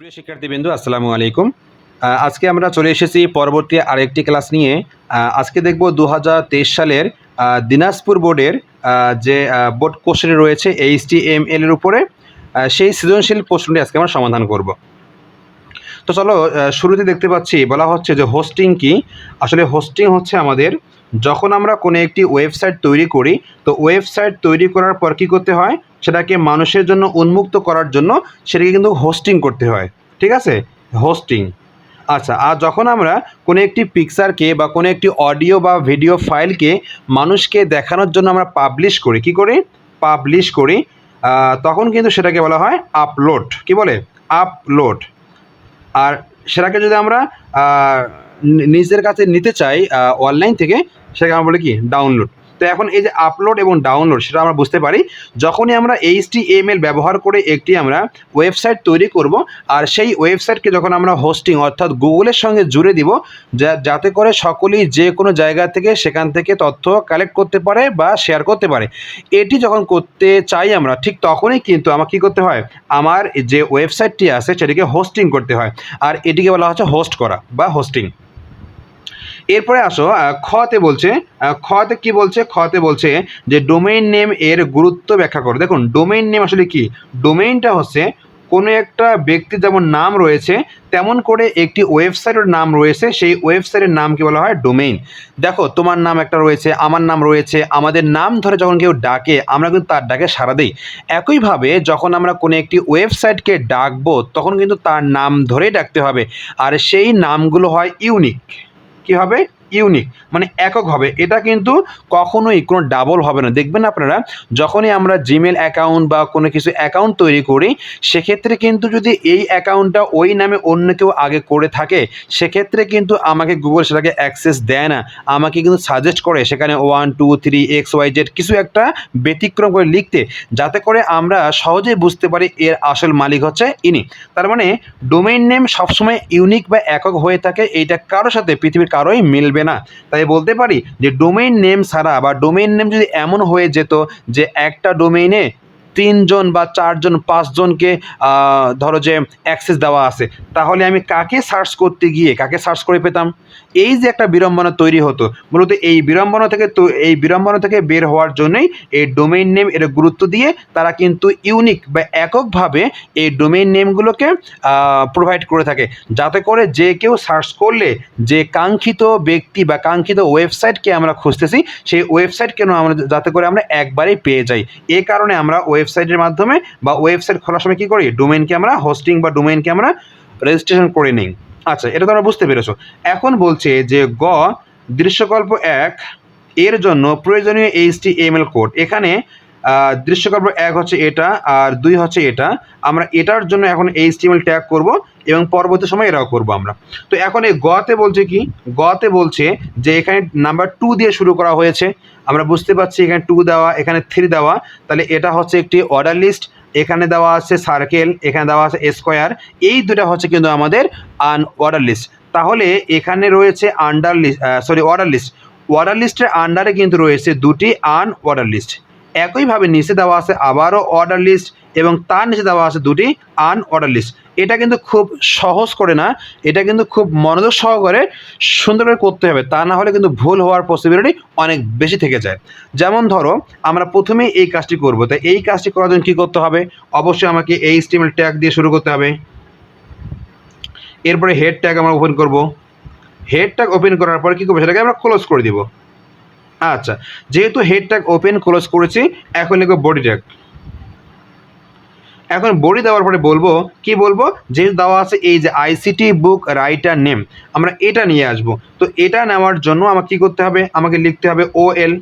সুপ্রিয় শিক্ষার্থীবৃন্দু, আসসালামু আলাইকুম। আজকে আমরা চলে এসেছি পরবর্তী আরেকটি ক্লাস নিয়ে। আজকে দেখব দু হাজার তেইশ সালের দিনাজপুর বোর্ডের যে বোর্ড কোশ্চেন রয়েছে এইচ টি এম এল এর উপরে সেই সৃজনশীল প্রশ্নটি আজকে আমরা সমাধান করব। তো চলো শুরুতে দেখতে পাচ্ছি, বলা হচ্ছে যে হোস্টিং কি? আসলে হোস্টিং হচ্ছে আমাদের যখন আমরা কোনো একটি ওয়েবসাইট তৈরি করি, তো ওয়েবসাইট তৈরি করার পর কী করতে হয়? সেটাকে মানুষের জন্য উন্মুক্ত করার জন্য সেটাকে কিন্তু হোস্টিং করতে হয়। ঠিক আছে? হোস্টিং আচ্ছা আর যখন আমরা কোনো একটি পিকচারকে বা কোনো একটি অডিও বা ভিডিও ফাইলকে মানুষকে দেখানোর জন্য আমরা পাবলিশ করি, কি করি? পাবলিশ করি তখন কিন্তু সেটাকে বলা হয় আপলোড কি বলে? আপলোড আর সেটাকে যদি আমরা নিজের কাছে নিতে চাই অনলাইন থেকে, সেটাকে আমরা বলি কি ডাউনলোড তো এখন এই যে আপলোড এবং ডাউনলোড সেটা আমরা বুঝতে পারি। যখনই আমরা এইচটিএমএল ব্যবহার করে একটি আমরা ওয়েবসাইট তৈরি করব, আর সেই ওয়েবসাইটকে যখন আমরা হোস্টিং অর্থাৎ গুগলের সঙ্গে জুড়ে দিব যাতে করে সকলেই যে কোনো জায়গা থেকে সেখান থেকে তথ্য কালেক্ট করতে পারে বা শেয়ার করতে পারে। এটি যখন করতে চাই আমরা, ঠিক তখনই কিন্তু আমার কী করতে হয়? আমার যে ওয়েবসাইটটি আছে, সেটিকে হোস্টিং করতে হয়। আর এটিকে বলা হচ্ছে হোস্ট করা বা হোস্টিং এরপরে আসো খতে বলছে খতে কি বলছে? খতে বলছে যে ডোমেইন নেম এর গুরুত্ব ব্যাখ্যা করো। দেখুন ডোমেইন নেম আসলে কি? ডোমেইনটা হচ্ছে কোনো একটা ব্যক্তির যেমন নাম রয়েছে, তেমন করে একটি ওয়েবসাইটের নাম রয়েছে, সেই ওয়েবসাইটের নামকে বলা হয়? ডোমেইন দেখো, তোমার নাম একটা রয়েছে, আমার নাম রয়েছে, আমাদের নাম ধরে যখন কেউ ডাকে, আমরা কিন্তু তার ডাকে সাড়া দিই। একইভাবে যখন আমরা কোনো একটি ওয়েবসাইটকে ডাকবো, তখন কিন্তু তার নাম ধরেই ডাকতে হবে। আর সেই নামগুলো হয় ইউনিক কি হবে? ইউনিক মানে একক হবে। এটা কিন্তু কখনোই কোনো ডাবল হবে না। দেখবেন আপনারা, যখনই আমরা জিমেল অ্যাকাউন্ট বা কোনো কিছু অ্যাকাউন্ট তৈরি করি, সেক্ষেত্রে কিন্তু যদি এই অ্যাকাউন্টটা ওই নামে অন্য কেউ আগে করে থাকে, সেক্ষেত্রে কিন্তু আমাকে গুগল সেটাকে অ্যাক্সেস দেয় না। আমাকে কিন্তু সাজেস্ট করে সেখানে one two three X Y Z কিছু একটা ব্যতিক্রম করে লিখতে, যাতে করে আমরা সহজেই বুঝতে পারি এর আসল মালিক হচ্ছে ইনি। তার মানে ডোমেইন নেম সবসময় ইউনিক বা একক হয়ে থাকে, এইটা কারোর সাথে, পৃথিবীর কারোই মিলবে না। তাই বলতে পারি যে ডোমেইন নেম ছাড়া বা ডোমেইন নেম যদি এমন হয়ে যেত যে একটা ডোমেইনে তিনজন বা চারজন, পাঁচজনকে ধরো যে অ্যাক্সেস দেওয়া আছে, তাহলে আমি কাকে সার্চ করতে গিয়ে, কাকে সার্চ করে পেতাম? এই যে একটা বিড়ম্বনা তৈরি হতো, মূলত এই বিড়ম্বনা থেকে তো, এই বিড়ম্বনা থেকে বের হওয়ার জন্যই এই ডোমেইন নেম এর গুরুত্ব দিয়ে তারা কিন্তু ইউনিক বা এককভাবে এই ডোমেইন নেমগুলোকে প্রোভাইড করে থাকে। যাতে করে যে কেউ সার্চ করলে যে কাঙ্ক্ষিত ব্যক্তি বা কাঙ্ক্ষিত ওয়েবসাইটকে আমরা খুঁজতেছি, সেই ওয়েবসাইট কেন আমরা, যাতে করে আমরা একবারেই পেয়ে যাই। এ কারণে আমরা ওয়েবসাইটের মাধ্যমে বা ওয়েবসাইট খোলার সময় কী করি? ডোমেইনকে আমরা হোস্টিং বা ডোমেইনকে আমরা রেজিস্ট্রেশন করে নিই। আচ্ছা এটা তোমরা বুঝতে পেরেছ। এখন বলছে যে গ, দৃশ্যকল্প এক, এর জন্য প্রয়োজনীয় এইচটি এমএল কোড এখানে দৃশ্যকল্প এক হচ্ছে এটা আর দুই হচ্ছে এটা। আমরা এটার জন্য এখন এইচটিএমএল ট্যাগ করব এবং পরবর্তী সময় এটাও করব আমরা। তো এখন এই গতে বলছে কি? গতে বলছে যে এখানে নাম্বার টু দিয়ে শুরু করা হয়েছে। আমরা বুঝতে পারছি এখানে টু দেওয়া, এখানে থ্রি দেওয়া। তাহলে এটা হচ্ছে একটি অর্ডার লিস্ট এখানে দেওয়া আছে সার্কেল এখানে দেওয়া আছে স্কোয়ার এই দুটা হচ্ছে কিন্তু আমাদের আন অর্ডার লিস্ট তাহলে এখানে রয়েছে under list sorry order list order লিস্টের আন্ডারে কিন্তু রয়েছে দুটি আন অর্ডার লিস্ট একইভাবে নিচে দেওয়া আছে, আবারও অর্ডার লিস্ট এবং তার নিচে দেওয়া আছে দুটি আন অর্ডার লিস্ট এটা কিন্তু খুব সহজ করে না, এটা কিন্তু খুব মনোযোগ সহকারে সুন্দরভাবে করতে হবে, তা না হলে কিন্তু ভুল হওয়ার পসিবিলিটি অনেক বেশি থেকে যায়। যেমন ধরো, আমরা প্রথমেই এই কাজটি করব তাই এই কাজটি করার জন্য কী করতে হবে? অবশ্যই আমাকে এই স্টিমেল ট্যাগ দিয়ে শুরু করতে হবে। এরপরে হেড ট্যাগ আমরা ওপেন করব। হেড ট্যাগ ওপেন করার পরে কী করব? সেটাকে আমরা ক্লোজ করে দিব। আচ্ছা যেহেতু হেড ট্যাগ ওপেন ক্লোজ করেছি, এখন লিখব বডি ট্যাগ এখন বডি দেওয়ার পরে বলব, কি বলব? যেহেতু দেওয়া আছে এই যে আইসিটি বুক রাইটার নেম আমরা এটা নিয়ে আসব। তো এটা নেওয়ার জন্য আমাকে কী করতে হবে? আমাকে লিখতে হবে ও এল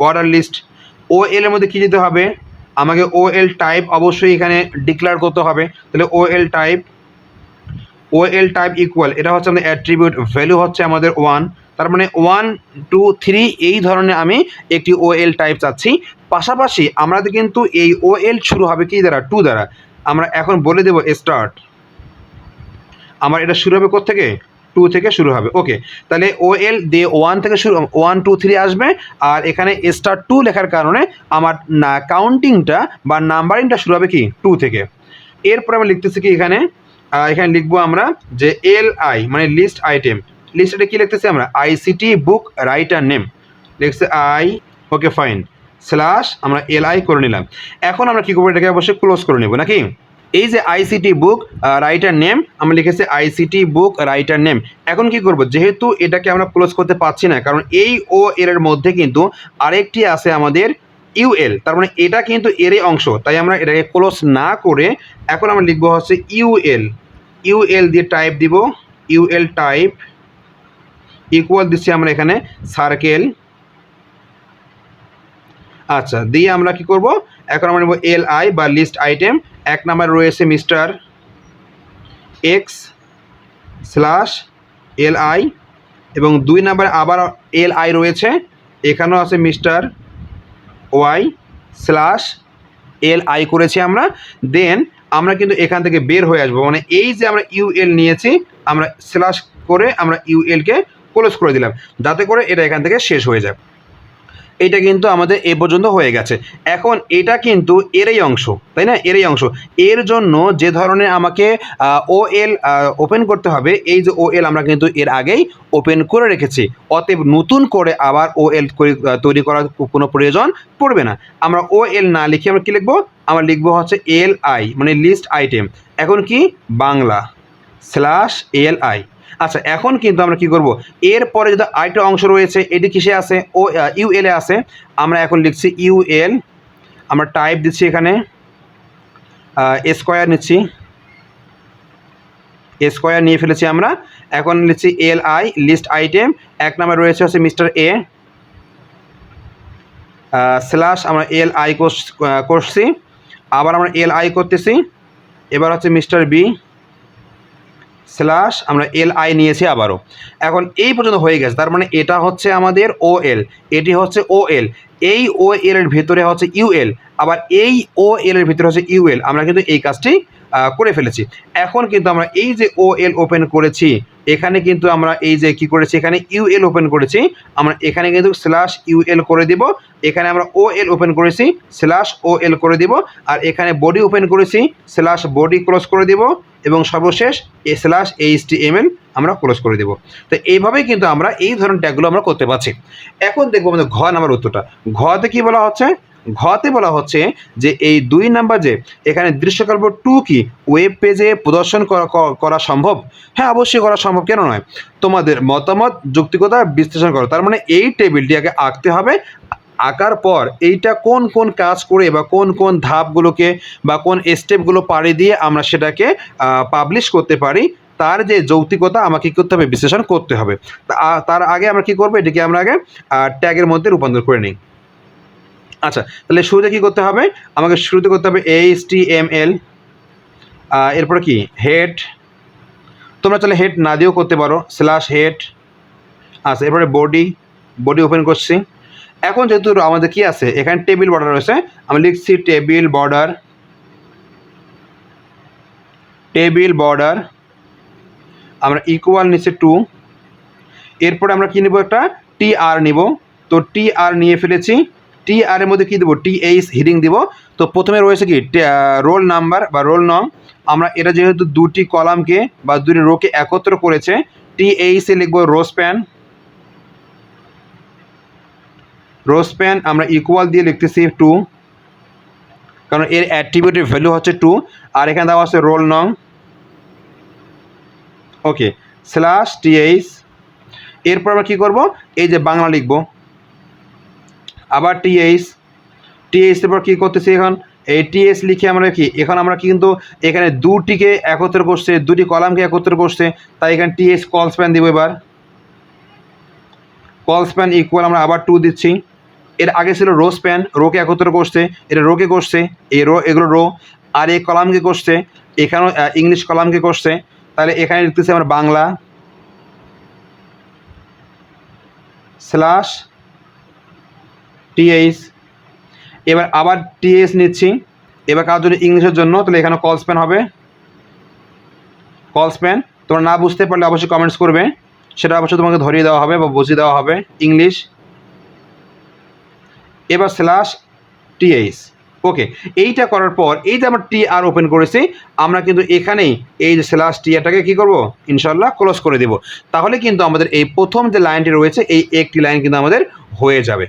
অর্ডার লিস্ট ও এল এর মধ্যে কী দিতে হবে? আমাকে ও এল টাইপ অবশ্যই এখানে ডিক্লেয়ার করতে হবে। তাহলে O L type O L type equal এটা হচ্ছে আমাদের অ্যাট্রিবিউট ভ্যালু হচ্ছে আমাদের ওয়ান তার মানে ওয়ান টু থ্রি এই ধরনের আমি একটি ও এল টাইপ চাচ্ছি। পাশাপাশি আমাদের কিন্তু এই ও এল শুরু হবে কি দ্বারা? টু দ্বারা। আমরা এখন বলে দেবো স্টার্ট আমার এটা শুরু হবে থেকে টু থেকে শুরু হবে। ওকে তাহলে ও এল ওয়ান থেকে শুরু ওয়ান টু থ্রি আসবে। আর এখানে স্টার টু লেখার কারণে আমার না কাউন্টিংটা বা নাম্বারিংটা শুরু হবে কি? টু থেকে। এরপর আমি লিখতেছি কি এখানে? এখানে লিখব আমরা যে এল আই মানে লিস্ট আইটেম লিস্টে কি লিখতেছি আমরা? আইসিটি বুক রাইটার নেম লিখছে আই ওকে ফাইন স্ল্যাশ আমরা এল আই করে নিলাম। এখন আমরা কী করব? এটাকে অবশ্যই ক্লোজ করে নেব, নাকি? এই যে আইসিটি বুক রাইটার নেম আমরা লিখেছি আইসিটি বুক রাইটার নেম এখন কি করব? যেহেতু এটাকে আমরা ক্লোজ করতে পারছি না, কারণ এই ও এর মধ্যে কিন্তু আরেকটি আছে আমাদের ইউএল তার মানে এটা কিন্তু এরই অংশ, তাই আমরা এটাকে ক্লোজ না করে এখন আমরা লিখব হচ্ছে ইউএল ইউএল দিয়ে টাইপ দিব। ইউএল টাইপ ইকুয়াল দিচ্ছি আমরা এখানে সার্কেল আচ্ছা দিয়ে আমরা কি করব? এখন আমরা নেব এল আই বা লিস্ট আইটেম এক নাম্বার রয়েছে mister X slash L I এবং দুই নাম্বার আবার এল আই রয়েছে। এখানেও আছে mister Y slash L I করেছি আমরা। দেন আমরা কিন্তু এখান থেকে বের হয়ে আসব। মানে এই যে আমরা ইউএল নিয়েছি, আমরা স্ল্যাশ করে আমরা ইউএলকে ক্লোজ করে দিলাম। যাতে করে এটা এখান থেকে শেষ হয়ে যায়। এটা কিন্তু আমাদের এ পর্যন্ত হয়ে গেছে। এখন এটা কিন্তু এরই অংশ, তাই না? এরই অংশ। এর জন্য যে ধরনের আমাকে ও এল ওপেন করতে হবে, এই যে ও এল আমরা কিন্তু এর আগেই ওপেন করে রেখেছি। অতএব নতুন করে আবার ও এল তৈরি করার কোনো প্রয়োজন পড়বে না। আমরা ও এল না লিখে আমরা কী লিখব? আমরা লিখব হচ্ছে এল আই মানে লিস্ট আইটেম এখন কি? বাংলা স্ল্যাশ এল আই আচ্ছা এখন কিন্তু আমরা কি করব? এরপরে যদি আরেকটা অংশ রয়েছে, এটি কিসে আছে? ও ইউএল এ আছে। আমরা এখন লিখছি ইউএল আমরা টাইপ দিচ্ছি এখানে স্কোয়ার নিচ্ছি। স্কোয়ার নিয়ে ফেলেছি আমরা। এখন লিখছি এল আই লিস্ট আইটেম এক নাম্বার রয়েছে হচ্ছে মিস্টার এ স্ল্যাশ আমরা এল আই করছি। আবার আমরা এল আই করতেছি। এবার হচ্ছে মিস্টার বি স্ল্যাশ আমরা এল আই নিয়েছি আবারও। এখন এই পর্যন্ত হয়ে গেছে, তার মানে এটা হচ্ছে আমাদের ও এল এটি হচ্ছে ও এল এই ও এল এর ভিতরে হচ্ছে ইউ এল আবার এই ও এল এর ভিতরে হচ্ছে ইউএল আমরা কিন্তু এই কাজটি করে ফেলেছি। এখন কিন্তু আমরা এই যে ও এল ওপেন করেছি এখানে কিন্তু আমরা এই যে কি করেছি? এখানে ইউএল ওপেন করেছি। আমরা এখানে কিন্তু স্ল্যাশ ইউএল করে দিব। এখানে আমরা ও এল ওপেন করেছি স্ল্যাশ ও এল করে দিব। আর এখানে বডি ওপেন করেছি স্ল্যাশ বডি ক্লোজ করে দিব। এবং সর্বশেষ এ slash H T M L আমরা ক্লোজ করে দেবো। তো এইভাবেই কিন্তু আমরা এই ধরনের ট্যাগগুলো আমরা করতে পারছি। এখন দেখব আমাদের ঘ নাম্বার উত্তরটা। ঘতে কি বলা হচ্ছে? ঘতে বলা হচ্ছে যে এই দুই নাম্বার যে এখানে দৃশ্যকল্প টু কি? ওয়েব পেজে প্রদর্শন করা সম্ভব? হ্যাঁ অবশ্যই করা সম্ভব, কেন নয়? তোমাদের মতামত, যুক্তিকতা বিশ্লেষণ করো। তার মানে এই টেবিলটি আগে আঁকতে হবে। আঁকার পর এইটা কোন কোন কাজ করে বা কোন কোন ধাপগুলোকে বা কোন স্টেপগুলো পাড়ি দিয়ে আমরা সেটাকে পাবলিশ করতে পারি, তার যে যৌক্তিকতা আমাকে কী করতে হবে? বিশ্লেষণ করতে হবে। তার আগে আমরা কি করব? এটাকে আমরা আগে ট্যাগের মধ্যে রূপান্তর করে নিই। আচ্ছা তাহলে শুরুতে কী করতে হবে? আমাকে শুরুতে করতে হবে এইচ টি এম এল এরপরে কি? হেড তোমরা তাহলে হেড না দিয়েও করতে পারো স্ল্যাশ হেড আচ্ছা এরপরে বডি বডি ওপেন করছি। এখন যেহেতু আমাদের কি আছে? এখানে টেবিল বর্ডার রয়েছে, আমি লিখছি টেবিল বর্ডার টেবিল বর্ডার আমরা ইকুয়াল নিচে টু এরপরে আমরা কি নেব একটা? টি আর নিব। তো টি আর নিয়ে ফেলেছি টি আর এর মধ্যে কী দেবো? টি এইচ হিডিং দিব। তো প্রথমে রয়েছে কি? রোল নাম্বার বা রোল নং আমরা এটা যেহেতু দুটি কলামকে বা দুটি রোকে একত্র করেছে টি এইচে লিখব রোজ প্যান রোজ প্যান আমরা ইকুয়াল দিয়ে লিখতেছি টু কারণ এর অ্যাট্রিবিউটের ভ্যালু হচ্ছে টু আর এখানে দেওয়া আছে রোল নং ওকে স্ল্যাশ টিএইচ এরপর আমরা কী করব? এই যে বাংলা লিখব। আবার টিএইচ এর পর কী করতেছি এখন? এই টিএস লিখে আমরা কি? এখন আমরা কিন্তু এখানে দুটিকে একত্র করছে দুটি কলামকে একত্র করছে তাই এখানে টিএস কল স্প্যান দিব এবার। কল স্প্যান ইকুয়াল আমরা আবার টু দিচ্ছি। এর আগে ছিল রো স্প্যান রোকে একত্র করছে এটা রোকে করছে, এই রো এগুলো রো আর এই কলামকে করছে, এখানেও ইংলিশ কলামকে করছে। তাহলে এখানে লিখতেছি আমরা বাংলা স্ল্যাশ টিএইচ এবার আবার টিএস নিচ্ছি। এবার কার জন্য ইংলিশের জন্য, তাহলে এখানে কল স্প্যান হবে। কল স্প্যান তোমরা না বুঝতে পারলে অবশ্যই কমেন্টস করবে। সেটা অবশ্যই তোমাকে ধরিয়ে দেওয়া হবে বা বুঝিয়ে দেওয়া হবে ইংলিশ এবার স্ল্যাশ টিএইচ ওকে এইটা করার পর, এই যে আমরা টি আর ওপেন করেছি, আমরা কিন্তু এখানেই এই যে স্ল্যাশ টি আরটাকে কী করব? ইনশাল্লাহ ক্লোজ করে দেব। তাহলে কিন্তু আমাদের এই প্রথম যে লাইনটি রয়েছে, এই একটি লাইন কিন্তু আমাদের হয়ে যাবে।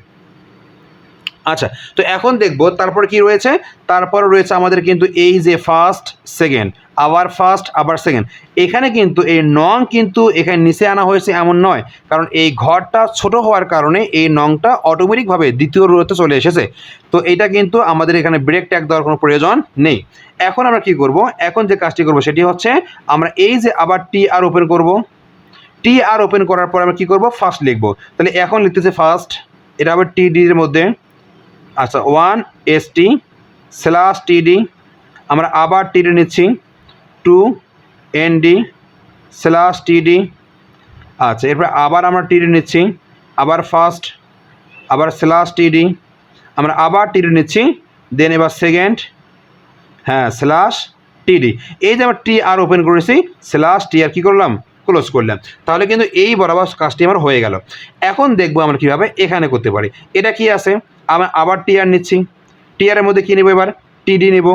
আচ্ছা তো এখন দেখব তারপর কি রয়েছে? তারপর রয়েছে আমাদের কিন্তু এই যে ফার্স্ট সেকেন্ড আবার ফার্স্ট আবার সেকেন্ড এখানে কিন্তু এই নং কিন্তু এখানে নিচে আনা হয়েছে এমন নয়, কারণ এই ঘরটা ছোট হওয়ার কারণে এই নংটা অটোমেটিকভাবে দ্বিতীয় রোতে চলে এসেছে। তো এটা কিন্তু আমাদের এখানে ব্রেক ট্যাগ দেওয়ার কোনো প্রয়োজন নেই। এখন আমরা কি করব? এখন যে কাজটি করব সেটি হচ্ছে আমরা এই যে আবার টি আর ওপেন করব। টি আর ওপেন করার পর আমরা কি করব? ফার্স্ট লিখব। তাহলে এখন লিখতেছে ফার্স্ট এটা আবার টি ডির মধ্যে। আচ্ছা ওয়ান এস টি স্ল্যাশ টিডি আমরা আবার টিডি নিচ্ছি টু এন ডি স্ল্যাশ টিডি আচ্ছা এরপর আবার আমরা টিডি নিচ্ছি, আবার ফার্স্ট আবার স্ল্যাশ টিডি আমরা আবার টিডি নিচ্ছি দেন এবার সেকেন্ড হ্যাঁ স্ল্যাশ টিডি এই যে আমরা টি আর ওপেন করেছি স্ল্যাশ টি আর কী করলাম? ক্লোজ করলাম। তাহলে কিন্তু এই বরাবর কাজটি আমার হয়ে গেল। এখন দেখব আমরা কীভাবে এখানে করতে পারি। এটা কি আছে? আমরা আবার টিআর নিচ্ছি। টিআরের মধ্যে কী নেব এবার? টিডি নেব।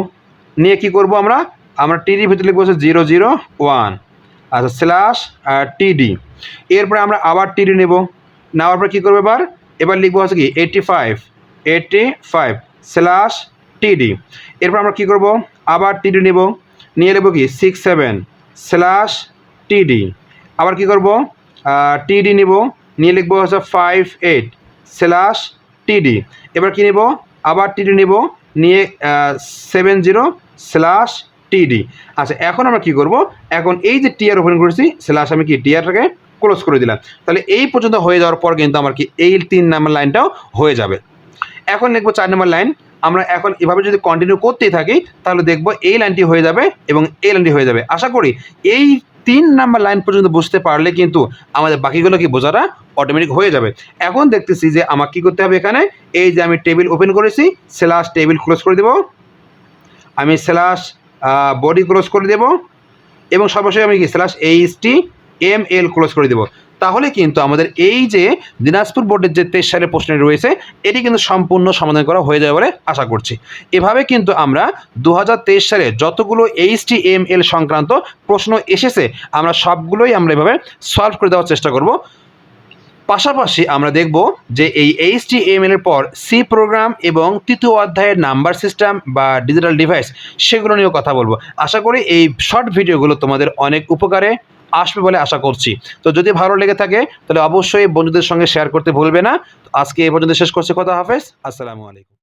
নিয়ে কি করব আমরা? আমরা টিডির ভিতরে লিখব হচ্ছে জিরো জিরো ওয়ান আচ্ছা স্ল্যাশ টিডি এরপরে আমরা আবার টিডি নেব। নেওয়ার পর কী করব এবার? এবার লিখব হচ্ছে কি eighty five eighty five slash TD এরপর আমরা কী করব? আবার টিডি নেব। নিয়ে নেব কি সিক্স সেভেন স্ল্যাশ টিডি আবার কি করব? টিডি নিব। নিয়ে লিখব হচ্ছে ফাইভ এইট স্ল্যাশ টিডি এবার কি নেব? আবার টিডি নেব। নিয়ে সেভেন জিরো স্ল্যাশ টিডি আচ্ছা এখন আমরা কি করব? এখন এই যে টিআর ওপেন করেছি স্ল্যাশ আমি কি টিআরটাকে ক্লোজ করে দিলাম। তাহলে এই পর্যন্ত হয়ে যাওয়ার পর কিন্তু আমার কি এই তিন নাম্বার লাইনটাও হয়ে যাবে। এখন লিখব চার নম্বর লাইন আমরা এখন এভাবে যদি কন্টিনিউ করতেই থাকি, তাহলে দেখব এই লাইনটি হয়ে যাবে এবং এই লাইনটি হয়ে যাবে। আশা করি এই তিন নাম্বার লাইন পর্যন্ত বুঝতে পারলে কিন্তু আমাদের বাকিগুলো কি বোঝাটা অটোমেটিক হয়ে যাবে। এখন দেখতেছি যে আমাকে কী করতে হবে এখানে? এই যে আমি টেবিল ওপেন করেছি স্ল্যাশ টেবিল ক্লোজ করে দেব। আমি স্ল্যাশ বডি ক্লোজ করে দেব। এবং সর্বশেষ আমি কি slash H T M L close করে দেবো। তাহলে কিন্তু আমাদের এই যে দিনাজপুর বোর্ডের যে তেইশ সালের প্রশ্ন রয়েছে, এটি কিন্তু সম্পূর্ণ সমাধান করা হয়ে যাবে বলে আশা করছি। এভাবে কিন্তু আমরা দু হাজার তেইশ সালে যতগুলো এইচ টি এম এল সংক্রান্ত প্রশ্ন এসেছে, আমরা সবগুলোই আমরা এভাবে সলভ করে দেওয়ার চেষ্টা করব। পাশাপাশি আমরা দেখব যে এই এইচ টি এম এর পর সি প্রোগ্রাম এবং তৃতীয় অধ্যায়ের নাম্বার সিস্টেম বা ডিজিটাল ডিভাইস, সেগুলো নিয়েও কথা বলব। আশা করি এই শর্ট ভিডিওগুলো তোমাদের অনেক উপকারে আসবে বলে আশা করছি। তো যদি ভালো লেগে থাকে, তাহলে অবশ্যই বন্ধুদের সঙ্গে শেয়ার করতে ভুলবে না। আজকে এ পর্যন্ত শেষ করছে। কথা হাফেজ। আসসালামু আলাইকুম।